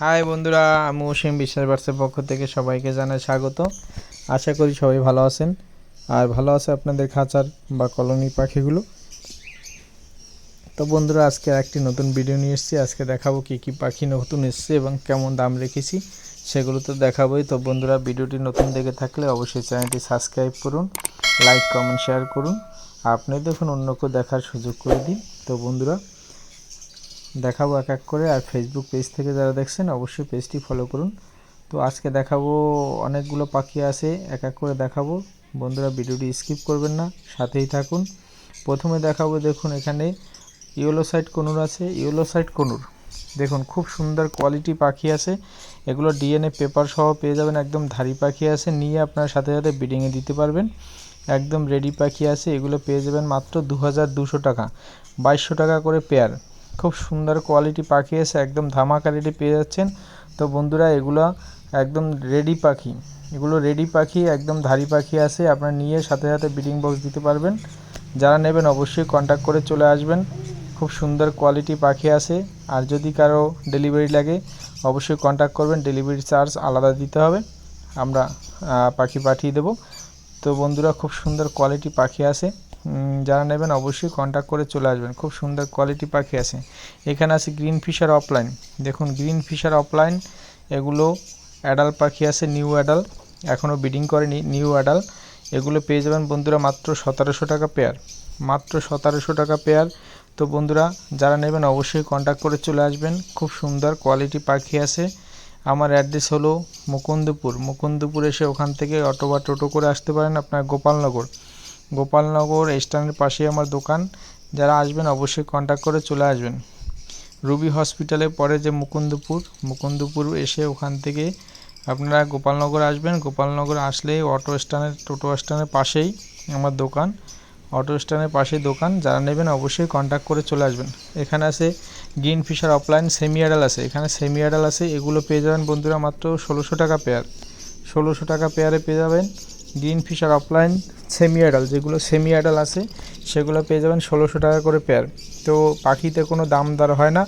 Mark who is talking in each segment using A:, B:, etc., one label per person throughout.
A: High বন্ধুরা, আমি অসীম বিশ্বাস বার্সের পক্ষ থেকে সবাইকে জানাই স্বাগত। আশা করি সবাই ভালো আছেন। আর ভালো আছে আপনাদের খাঁচার বা কলোনি পাখিগুলো? তো বন্ধুরা, আজকে একটি নতুন ভিডিও নিয়ে এসেছি। আজকে দেখাবো কি কি পাখি নতুন এসছে এবং কেমন দাম রেখেছি, সেগুলো তো দেখাবোই। তো বন্ধুরা, ভিডিওটি নতুন দেখে থাকলে অবশ্যই চ্যানেলটি সাবস্ক্রাইব করুন লাইক কমেন্ট শেয়ার করুন। আপনি দেখুন অন্য কেউ দেখার সুযোগ করে দিন। তো বন্ধুরা দেখাবো এক এক করে, আর ফেসবুক পেজ থেকে যারা দেখছেন, অবশ্যই পেজটি ফলো করুন। তো আজকে দেখাবো অনেকগুলো পাখি আছে, এক এক করে দেখাবো। বন্ধুরা, ভিডিওটি স্কিপ করবেন না, সাথেই থাকুন। প্রথমে দেখাবো, দেখুন এখানে ইয়েলো সাইড কনুর আছে ইয়েলো সাইড কনুর। দেখুন, খুব সুন্দর কোয়ালিটি পাখি আছে। এগুলো ডিএনএ পেপার সহ পেয়ে যাবেন, একদম ধারি পাখি আছে, নিয়ে আপনার সাথে সাথে বিডিংয়ে দিতে পারবেন। একদম রেডি পাখি আছে, এগুলো পেয়ে যাবেন মাত্র দু টাকা, বাইশশো টাকা করে পেয়ার খুব সুন্দর কোয়ালিটি পাখি এসে একদম ধামাকা রেডি পেয়ে যাচ্ছেন। তো বন্ধুরা, এগুলো একদম রেডি পাখি। এগুলো রেডি পাখি, একদম ধারি পাখি আছে। আপনারা নিয়ে সাথে সাথে ব্রিডিং বক্স দিতে পারবেন। যারা নেবেন অবশ্যই কন্ট্যাক্ট করে চলে আসবেন। খুব সুন্দর কোয়ালিটি পাখি আছে। আর যদি কারও ডেলিভারি লাগে, অবশ্যই কন্ট্যাক্ট করবেন। ডেলিভারি চার্জ আলাদা দিতে হবে। আমরা পাখি পাঠিয়ে দেবো। তো বন্ধুরা, খুব সুন্দর কোয়ালিটি পাখি আছে। যারা নেবেন অবশ্যই কন্ট্যাক্ট করে চলে আসবেন। খুব সুন্দর কোয়ালিটি পাখি আছে। এখানে আছে গ্রিন ফিশার অফলাইন দেখুন গ্রিন ফিশার অফলাইন এগুলো অ্যাডাল পাখি আছে নিউ অ্যাডাল এখনও ব্রিডিং করেনি নিউ অ্যাডাল এগুলো পেয়ে যাবেন বন্ধুরা মাত্র সতেরোশো টাকা পেয়ার মাত্র সতেরোশো টাকা পেয়ার তো বন্ধুরা, যারা নেবেন অবশ্যই কন্ট্যাক্ট করে চলে আসবেন। খুব সুন্দর কোয়ালিটি পাখি আছে। আমার অ্যাড্রেস হলো মুকুন্দপুর। মুকুন্দপুর এসে ওখান থেকে অটো বা টোটো করে আসতে পারেন আপনার গোপালনগর। গোপালনগর স্ট্যান্ডের পাশে আমার দোকান। যারা আসবেন অবশ্যই কন্ট্যাক্ট করে চলে আসবেন। রুবি হসপিটালের পরে যে মুকুন্দপুর। মুকুন্দপুর এসে ওখান থেকে আপনারা গোপালনগর আসবেন। গোপালনগর আসলে অটো স্ট্যান্ডের টোটো স্ট্যান্ডের পাশেই আমার দোকান। অটো স্ট্যান্ডের পাশেই দোকান। যারা নেবেন অবশ্যই কন্ট্যাক্ট করে চলে আসবেন। এখানে আছে green Fischer opaline semi adult আছে। এখানে সেমি অ্যাডাল আছে। এগুলো পেয়ে যাবেন বন্ধুরা মাত্র ষোলোশো টাকা পেয়ার ষোলোশো টাকা পেয়ারে পেয়ে যাবেন। Green Fischer opaline semi adult যেগুলো সেমি অ্যাডাল আছে, সেগুলো পেয়ে যাবেন ষোলোশো টাকা করে পেয়ার তো পাখিতে কোনো দাম দর হয় না,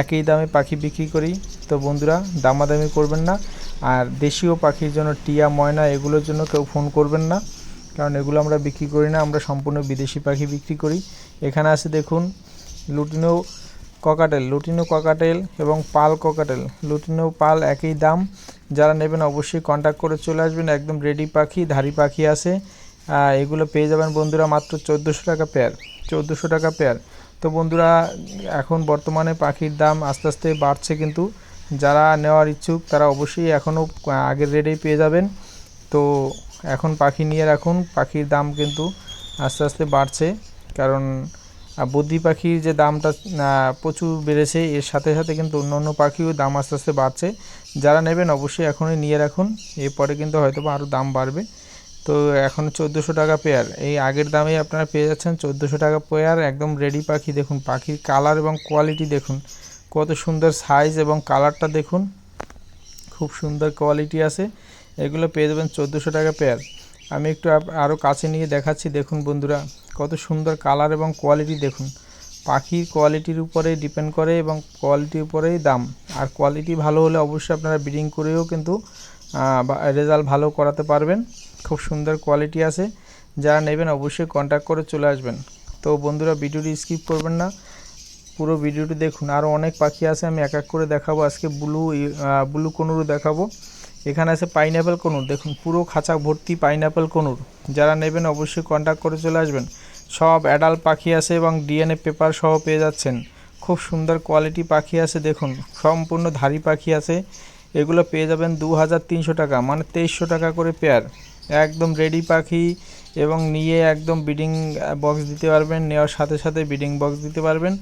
A: একই দামে পাখি বিক্রি করি। তো বন্ধুরা, দামাদামি করবেন না। আর দেশীয় পাখির জন্য টিয়া, ময়না, এগুলোর জন্য কেউ ফোন করবেন না। কারণ এগুলো আমরা বিক্রি করি না, আমরা সম্পূর্ণ বিদেশি পাখি বিক্রি করি। এখানে আছে দেখুন, লুটিনো ককাটেল লুটিনো ককাটেল এবং পাল ককাটেল লুটিনো পাল একই দাম যারা নেবেন অবশ্যই কন্ট্যাক্ট করে চলে আসবেন। একদম রেডি পাখি ধারি পাখি আছে। এগুলো পেয়ে যাবেন বন্ধুরা মাত্র চোদ্দোশো টাকা পেয়ার চোদ্দোশো টাকা পেয়ার তো বন্ধুরা, এখন বর্তমানে পাখির দাম আস্তে আস্তে বাড়ছে কিন্তু। যারা নেওয়ার ইচ্ছুক, তারা অবশ্যই এখনও আগের রেটেই পেয়ে যাবেন। তো এখন পাখি নিয়ে রাখুন। পাখির দাম কিন্তু আস্তে আস্তে বাড়ছে। কারণ বদ্রি পাখির যে দামটা প্রচুর বেড়েছে, এর সাথে সাথে কিন্তু অন্য অন্য পাখিও দাম আস্তে আস্তে বাড়ছে। যারা নেবেন অবশ্যই এখনই নিয়ে রাখুন, এরপরে কিন্তু হয়তো আরও দাম বাড়বে। তো এখন চোদ্দোশো টাকা পেয়ার এই আগের দামেই আপনারা পেয়ে যাচ্ছেন চোদ্দোশো টাকা পেয়ার একদম রেডি পাখি দেখুন, পাখির কালার এবং কোয়ালিটি দেখুন। কত সুন্দর সাইজ এবং কালারটা দেখুন, খুব সুন্দর কোয়ালিটি আছে। এগুলো পেয়ে যাবেন চোদ্দোশো টাকা পেয়ার আমি একটু আরও কাছে নিয়ে দেখাচ্ছি, দেখুন বন্ধুরা। কত সুন্দর কালার এবং কোয়ালিটি দেখুন। পাখির কোয়ালিটির উপরেই ডিপেন্ড করে এবং কোয়ালিটির উপরেই দাম। আর কোয়ালিটি ভালো হলে অবশ্যই আপনারা ব্রিডিং করেও কিন্তু রেজাল্ট ভালো করাতে পারবেন। খুব সুন্দর কোয়ালিটি আছে। যারা নেবেন অবশ্যই কন্ট্যাক্ট করে চলে আসবেন। তো বন্ধুরা, ভিডিওটি স্কিপ করবেন না। পুরো ভিডিওটি দেখুন। আরও অনেক পাখি আছে, আমি এক এক করে দেখাবো। আজকে ব্লু ব্লু কনুরও দেখাবো। এখানে আছে পাইনঅ্যাপেল কনুর। দেখুন, পুরো খাঁচা ভর্তি পাইনঅ্যাপেল কনুর। যারা নেবেন অবশ্যই কন্ট্যাক্ট করে চলে আসবেন। সব অ্যাডাল্ট পাখি আছে এবং ডিএনএ পেপার সহ পেয়ে যাচ্ছেন। খুব সুন্দর কোয়ালিটি পাখি আছে, দেখুন। সম্পূর্ণ ধারি পাখি আছে। এগুলো পেয়ে যাবেন দু হাজার তিনশো টাকা মানে তেইশশো টাকা করে পেয়ার একদম রেডি পাখি এবং নিয়ে একদম বিডিং বক্স দিতে পারবেন। নেওয়ার সাথে সাথে বিডিং বক্স দিতে পারবেন।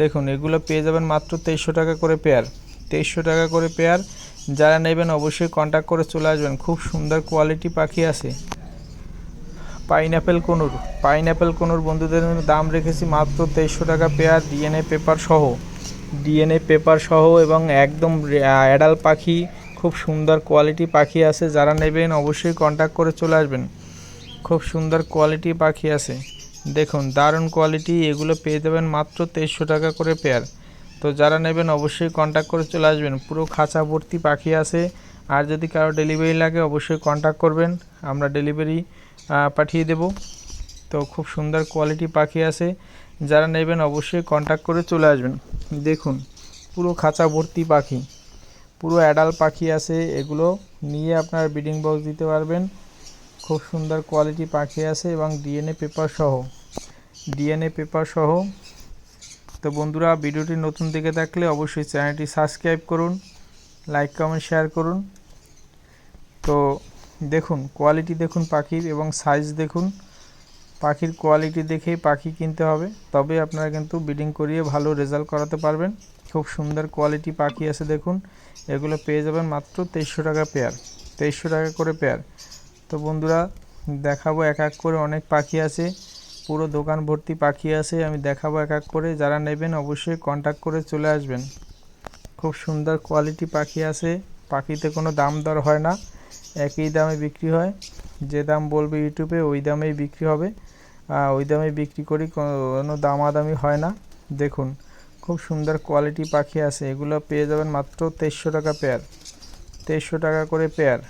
A: দেখুন, এগুলো পেয়ে যাবেন মাত্র তেইশশো টাকা করে পেয়ার তেইশশো টাকা করে পেয়ার। যারা নেবেন অবশ্যই কন্ট্যাক্ট করে চলে আসবেন। খুব সুন্দর কোয়ালিটি পাখি আছে। পাইনঅ্যাপেল কোনুর। পাইনঅ্যাপেল কোনুর বন্ধুদের দাম রেখেছি মাত্র তেইশশো টাকা পেয়ার ডিএনএ পেপার সহ। ডিএনএ পেপার সহ এবং একদম অ্যাডাল পাখি, খুব সুন্দর কোয়ালিটি পাখি আছে। যারা নেবেন অবশ্যই কন্ট্যাক্ট করে চলে আসবেন। খুব সুন্দর কোয়ালিটি পাখি আছে। দেখুন, দারুণ কোয়ালিটি এগুলো পেয়ে যাবেন মাত্র তেইশশো টাকা করে পেয়ার। তো যারা নেবেন অবশ্যই কন্ট্যাক্ট করে চলে আসবেন। পুরো খাঁচা ভর্তি পাখি আছে। আর যদি কারও ডেলিভারি লাগে, অবশ্যই কন্ট্যাক্ট করবেন। আমরা ডেলিভারি পাঠিয়ে দেব। তো খুব সুন্দর কোয়ালিটি পাখি আছে। যারা নেবেন অবশ্যই কন্ট্যাক্ট করে চলে আসবেন। দেখুন, পুরো খাঁচা ভর্তি পাখি। পুরো অ্যাডাল পাখি আছে। এগুলো নিয়ে আপনার ব্রিডিং বক্স দিতে পারবেন। খুব সুন্দর কোয়ালিটি পাখি আছে এবং ডিএনএ পেপার সহ। ডিএনএ পেপার সহ তো বন্ধুরা, ভিডিওটি নতুন দেখে থাকলে অবশ্যই চ্যানেলটি সাবস্ক্রাইব করুন, লাইক, কমেন্ট, শেয়ার করুন। তো দেখুন, কোয়ালিটি দেখুন পাখির এবং সাইজ দেখুন। পাখির কোয়ালিটি দেখেই পাখি কিনতে হবে তবে আপনারা কিন্তু ব্রিডিং করিয়ে ভালো রেজাল্ট করাতে পারবেন। খুব সুন্দর কোয়ালিটি পাখি আছে দেখুন, এগুলো পেয়ে যাবেন মাত্র তেইশশো টাকা পেয়ার, তেইশশো টাকা করে পেয়ার। তো বন্ধুরা, দেখাবো এক এক করে অনেক পাখি আছে। পুরো দোকান ভর্তি পাখি আছে, আমি দেখাবো এক এক করে। যারা নেবেন অবশ্যই কন্ট্যাক্ট করে চলে আসবেন। খুব সুন্দর কোয়ালিটি পাখি আছে, পাখিতে কোনো দাম দর হয় না, একই দামে বিক্রি হয়। যে দাম বলবে ইউটিউবে, ওই দামেই বিক্রি হবে। ওই দামে বিক্রি করি কোনো দামাদামি হয় না। দেখুন, খুব সুন্দর কোয়ালিটি পাখি আছে। এগুলো পেয়ে যাবেন মাত্র তেইশশো টাকা পেয়ার তেইশশো টাকা করে পেয়ার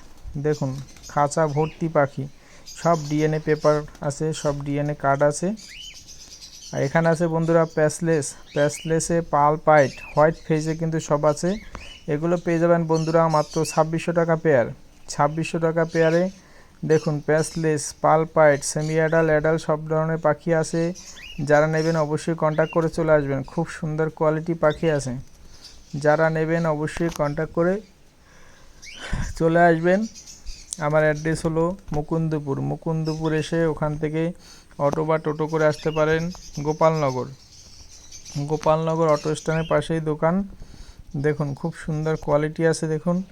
A: দেখুন, খাঁচা ভর্তি পাখি। সব ডিএনএ পেপার আছে, সব ডিএনএ কার্ড আছে। আর এখানে আছে বন্ধুরা প্যাসলেস প্যাসলেসে পাল পাইট হোয়াইট ফেজে কিন্তু সব আছে। এগুলো পেয়ে যাবেন বন্ধুরা মাত্র ছাব্বিশশো টাকা পেয়ার ছাব্বিশশো টাকা পেয়ারে দেখুন প্যাসলেস পাল পাইট সেমি অ্যাডাল অ্যাডাল সব ধরনের পাখি আছে। যারা নেবেন অবশ্যই কন্ট্যাক্ট করে চলে আসবেন। খুব সুন্দর কোয়ালিটি পাখি আছে। যারা নেবেন অবশ্যই কন্ট্যাক্ট করে চলে আসবেন। আমার অ্যাড্রেস হলো মুকুন্দপুর। মুকুন্দপুর এসে ওখান থেকে অটো বা টোটো করে আসতে পারেন গোপালনগর। গোপালনগর অটো স্ট্যান্ডের পাশেই দোকান। দেখুন, খুব সুন্দর কোয়ালিটি আছে, দেখুন।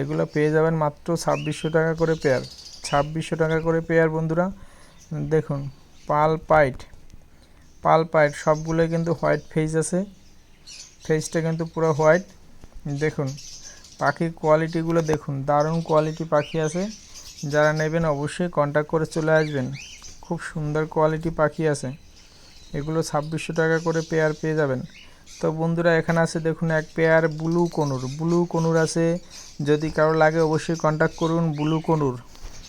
A: এগুলো পেয়ে যাবেন মাত্র ছাব্বিশশো টাকা করে পেয়ার। ছাব্বিশশো টাকা করে পেয়ার, বন্ধুরা। দেখুন, পাল পাইট। পাল পাইট, সবগুলোই কিন্তু হোয়াইট ফেস আছে। ফেসটা কিন্তু পুরো হোয়াইট। দেখুন পাখির কোয়ালিটিগুলো দেখুন, দারুণ কোয়ালিটি পাখি আছে। যারা নেবেন অবশ্যই কন্ট্যাক্ট করে চলে আসবেন। খুব সুন্দর কোয়ালিটি পাখি আছে। এগুলো ছাব্বিশশো টাকা করে পেয়ার পেয়ে যাবেন। তো বন্ধুরা, এখানে আছে দেখুন এক pair blue conure. Blue conure আছে, যদি কারও লাগে অবশ্যই কন্ট্যাক্ট করুন ব্লু কনুর।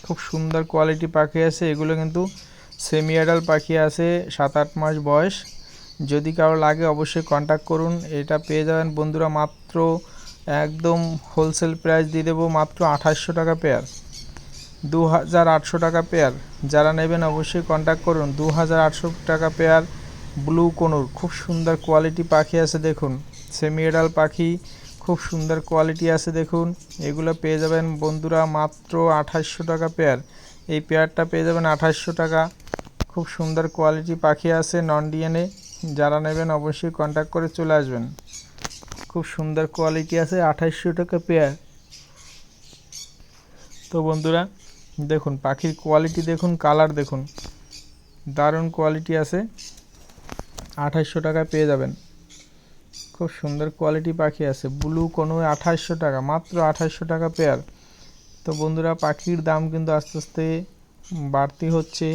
A: খুব সুন্দর কোয়ালিটি পাখি আছে। এগুলো কিন্তু সেমি অ্যাডাল পাখি আছে সাত আট মাস বয়স। যদি কারও লাগে অবশ্যই কন্ট্যাক্ট করুন, এটা পেয়ে যাবেন বন্ধুরা মাত্র একদম হোলসেল প্রাইস দিয়ে দেবো মাত্র আঠাশশো টাকা পেয়ার দু হাজার আটশো টাকা পেয়ার যারা নেবেন অবশ্যই কন্ট্যাক্ট করুন। দু হাজার আটশো টাকা পেয়ার ব্লু কোনুর। খুব সুন্দর কোয়ালিটি পাখি আছে দেখুন। সেমি এডাল পাখি, খুব সুন্দর কোয়ালিটি আছে দেখুন। এগুলো পেয়ে যাবেন বন্ধুরা মাত্র আঠাশশো টাকা পেয়ার এই পেয়ারটা পেয়ে যাবেন আঠাশশো টাকা। খুব সুন্দর কোয়ালিটি পাখি আছে নন ডিএনএ যারা নেবেন অবশ্যই কন্ট্যাক্ট করে চলে আসবেন। খুব সুন্দর কোয়ালিটি আছে আঠাশশো টাকা পেয়ার তো বন্ধুরা, দেখুন, পাখির কোয়ালিটি দেখুন কালার দেখুন, দারুণ কোয়ালিটি আছে আঠাশশো টাকা পেয়ে যাবেন। খুব সুন্দর কোয়ালিটি পাখি আছে ব্লু কোনো আঠাশশো টাকা, মাত্র আঠাশশো টাকা পেয়ার তো বন্ধুরা, পাখির দাম কিন্তু আস্তে আস্তে বাড়তি হচ্ছে।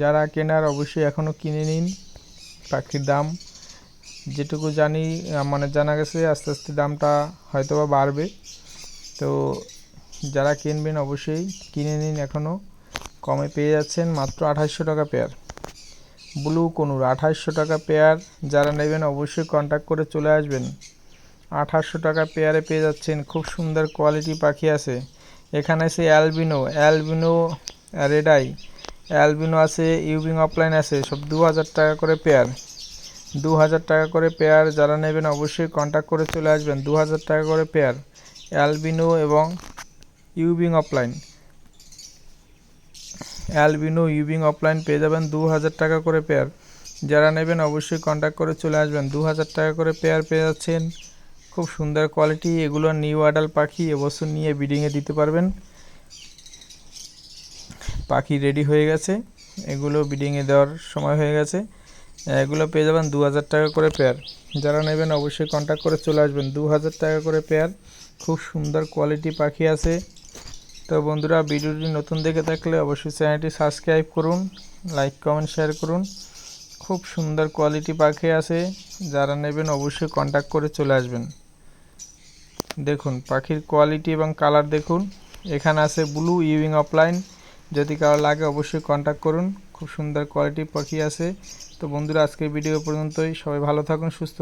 A: যারা কেনার অবশ্যই এখনও কিনে নিন, পাখির দাম। যেটুকু জানি মানে জানা গেছে আস্তে আস্তে দামটা হয়তো বা বাড়বে। তো যারা কিনবেন অবশ্যই কিনে নিন এখনও কমে পেয়ে যাচ্ছেন মাত্র আঠাশশো টাকা পেয়ার ব্লু কনুর আঠাশশো টাকা পেয়ার যারা নেবেন অবশ্যই কন্ট্যাক্ট করে চলে আসবেন। আঠাশশো টাকা পেয়ারে পেয়ে যাচ্ছেন, খুব সুন্দর কোয়ালিটি পাখি আছে। এখানে আছে অ্যালবিনো অ্যালবিনো রেডাই অ্যালবিনো আছে ইউবিং অফলাইন আছে, সব দু হাজার টাকা করে পেয়ার দু হাজার টাকা করে পেয়ার যারা নেবেন অবশ্যই কন্ট্যাক্ট করে চলে আসবেন। দু হাজার টাকা করে পেয়ার, অ্যালবিনো এবং ইউবিং অফলাইন। অ্যালবিনো, ইউবিং অফলাইন পেয়ে যাবেন দু হাজার টাকা করে পেয়ার। যারা নেবেন অবশ্যই কন্ট্যাক্ট করে চলে আসবেন। দু হাজার টাকা করে পেয়ার পেয়ে যাচ্ছেন। খুব সুন্দর কোয়ালিটি এগুলো নিউ আডাল পাখি, এবছর নিয়ে ব্রিডিংয়ে দিতে পারবেন। পাখি রেডি হয়ে গেছে। এগুলো ব্রিডিংয়ে দেওয়ার সময় হয়ে গেছে। এগুলো পেয়ে যাবেন দু হাজার টাকা করে পেয়ার যারা নেবেন অবশ্যই কন্ট্যাক্ট করে চলে আসবেন। দু হাজার টাকা করে পেয়ার খুব সুন্দর কোয়ালিটি পাখি আছে। তো বন্ধুরা, ভিডিওটি নতুন দেখে থাকলে অবশ্যই চ্যানেলটি সাবস্ক্রাইব করুন লাইক কমেন্ট শেয়ার করুন। খুব সুন্দর কোয়ালিটি পাখি আছে। যারা নেবেন অবশ্যই কন্ট্যাক্ট করে চলে আসবেন। দেখুন, পাখির কোয়ালিটি এবং কালার দেখুন। এখানে আছে ব্লু ইউইং অফলাইন যদি কারও লাগে অবশ্যই কন্ট্যাক্ট করুন। খুব সুন্দর কোয়ালিটি পাখি আছে। তো বন্ধুরা আজকের ভিডিও পর্যন্তই। সবাই ভালো থাকুন সুস্থ